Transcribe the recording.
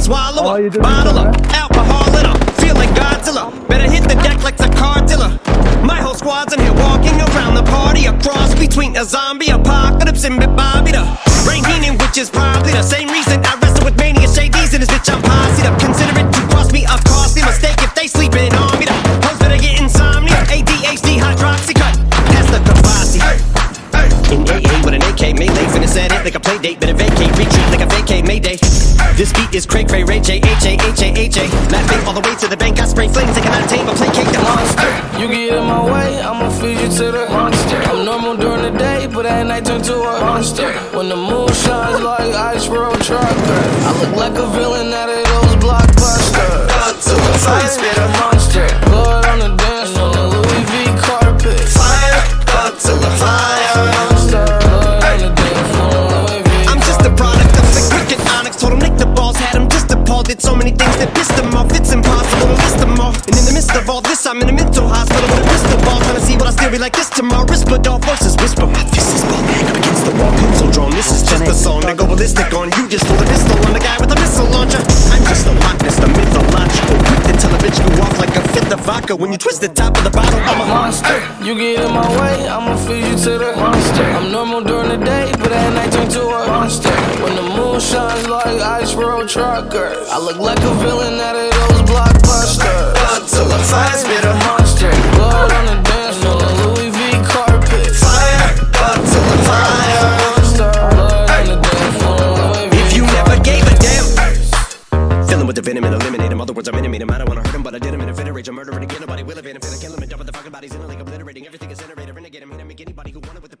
swallow her. Bottle her. Alcohol in her. Feel like Godzilla. Better hit the deck like the car dealer. My whole squad's in here walking around the party. A cross between a zombie apocalypse and Bobby the Rain meaning, which is probably the same reason I AK, melee finna set it like a play date, better vacate, retreat like a vacate, mayday. This beat is cray cray, Ray J, H A, H A, H A. Laughing all the way to the bank, I spray flames, I cannot tame, but placate the monster. You get in my way, I'ma feed you to the monster. I'm normal during the day, but at night turn to a monster. When the moon shines like ice road trucker, I look like a villain out of those blockbusters. Up to the fire Did so many things that pissed him off. It's impossible to list them all. And in the midst of all this, I'm in a mental hospital with a pistol ball. Trying to see what I still be like this tomorrow. Whisper dog voices whisper. My fist is ball back up against the wall. Pencil drawn. This is just a song to go ballistic on. You just pull a pistol on the guy with a missile launcher. I'm just a Loch Ness, the mythological. Quick tell a bitch you off like a fifth of vodka. When you twist the top of the bottle, I'm a monster. You get in my way, I'ma feed you to the monster. I'm normal the moon shines like ice road truckers, I look like a villain out of those blockbusters. Up to the fire spit a Monster, blood on the dance floor, Louis V carpet. Fire, up to the fire. Monster, blood on the dance floor, Louis V If you never gave a damn. Filling with the venom and eliminate him. Other words, I'm intimate him. I don't wanna hurt him, but I did him in a fit of rage. I'm murdering again. Nobody will evade him. Finna kill him and dump the fucking bodies in it like obliterating. Everything is incinerator. Renegade him. Hit him. Make anybody who wanted with the